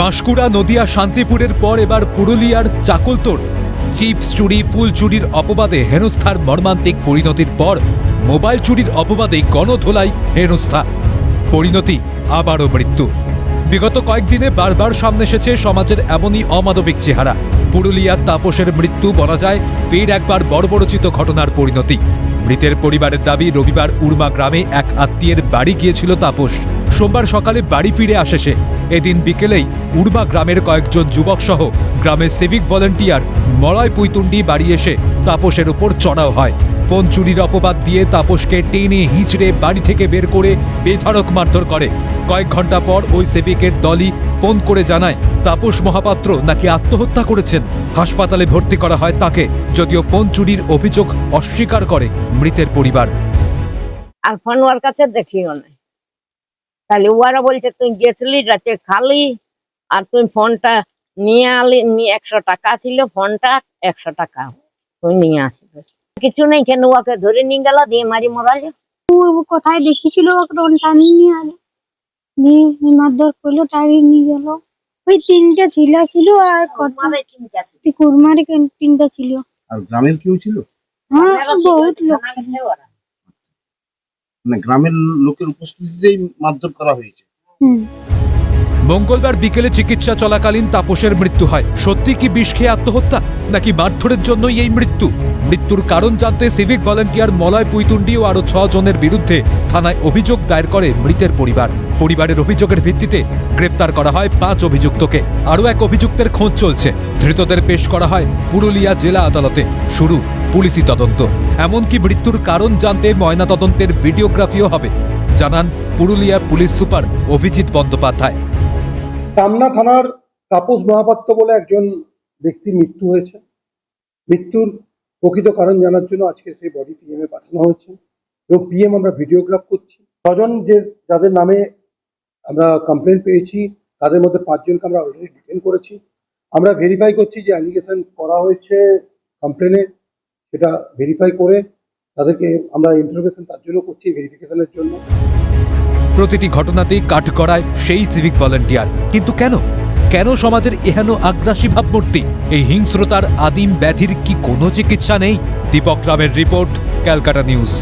বাঁশকুড়া, নদিয়া, শান্তিপুরের পর এবার পুরুলিয়ার চাকলতোড়। চিপস চুরি, ফুল চুরির অপবাদে হেনস্থার মর্মান্তিক পরিণতির পর মোবাইল চুরির অপবাদে গণধোলাই হেনস্থা। পরিণতি, আবারও মৃত্যু। বিগত কয়েকদিনে বারবার সামনে এসেছে সমাজের এমনই অমানবিক চেহারা। পুরুলিয়ার তাপসের মৃত্যু বলা যায় ফের একবার বর্বরচিত ঘটনার পরিণতি। মৃতের পরিবারের দাবি, রবিবার উর্মা গ্রামে এক আত্মীয়ের বাড়ি গিয়েছিল তাপস। সোমবার সকালে বাড়ি ফিরে আসে সে। এদিন বিকেলেই উর্মা গ্রামের কয়েকজন যুবক সহ গ্রামের সিভিক ভলেন্টিয়ার মলয় পুইতুন্ডি বাড়ি এসে তাপসের উপর চড়াও হয়। ফোন চুরির অপবাদ দিয়ে তাপসকে টেনে হিঁচড়ে বাড়ি থেকে বের করে বেধড়ক মারধর করে। কয়েক ঘণ্টা পর ওই সেবিকের দলই ফোন করে জানায়, তাপস মহাপাত্র নাকি আত্মহত্যা করেছেন? হাসপাতালে ভর্তি করা হয় তাকে, যদিও ফোন চুরির অভিযোগ অস্বীকার করে মৃতের পরিবার। আর ফোন ওর কাছে দেখিও না। তাহলে ওরা বলছে তুই গেছিলি রাতে খালি আর তুই ফোনটা নিয়ে আলি নিয়ে একশো টাকা ছিল ফোনটা একশো টাকা তুই নিয়ে আসিস। কিছু নেই কেন ওকে ধরে নিয়ে গেল দিয়ে মারি মরাল? কোথায় দেখিছিল টানিয়ে নিয়ে আলো নিয়ে মারধর করল টানিয়ে নিয়ে গেল। ওই তিনটে ছিল ছিল আর কত কুরমারে তিনটা ছিল। আর গ্রামের কেউ ছিল? হ্যাঁ বহুত লোক ছিল। মানে গ্রামের লোকের উপস্থিতিতেই মারধর করা হয়েছে। মঙ্গলবার বিকেলে চিকিৎসা চলাকালীন তাপসের মৃত্যু হয়। সত্যি কি বিষ খেয়ে আত্মহত্যা নাকি মারধরের জন্যই এই মৃত্যু? মৃত্যুর কারণ জানতে সিভিক ভলেন্টিয়ার মলয় পুইতুন্ডি ও আরও ছ জনের বিরুদ্ধে থানায় অভিযোগ দায়ের করে মৃতের পরিবার। পরিবারের অভিযোগের ভিত্তিতে গ্রেফতার করা হয় পাঁচ অভিযুক্তকে। আরও এক অভিযুক্তের খোঁজ চলছে। ধৃতদের পেশ করা হয় পুরুলিয়া জেলা আদালতে। শুরু। পুলিশি তদন্ত। এমনকি মৃত্যুর কারণ জানতে ময়নাতদন্তের ভিডিওগ্রাফিও হবে। জানান পুরুলিয়া পুলিশ সুপার অভিজিৎ বন্দ্যোপাধ্যায়। টামনা থানার তাপস মহাপাত্র বলে একজন ব্যক্তির মৃত্যু হয়েছে। মৃত্যুর প্রকৃত কারণ জানার জন্য আজকে সেই বডি পিএম পাঠানো হয়েছে এবং পিএম আমরা ভিডিওগ্রাফ করছি। ছজন যে, যাদের নামে আমরা কমপ্লেন পেয়েছি, তাদের মধ্যে পাঁচজনকে আমরা অলরেডি ডিটেন করেছি। আমরা ভেরিফাই করছি যে অ্যালিগেশন করা হয়েছে কমপ্লেনে সেটা ভেরিফাই করে তাদেরকে আমরা ইন্টারভেশন তার জন্য করছি ভেরিফিকেশনের জন্য। প্রতিটি ঘটনাতেই কাট করায় সেই সিভিক ভলেন্টিয়ার কিন্তু কেন? কেন সমাজের এহেন আগ্রাসী ভাবমূর্তি? এই হিংস্রতার আদিম ব্যাধির কি কোনো চিকিৎসা নেই? দীপক রামের রিপোর্ট, ক্যালকাটা নিউজ।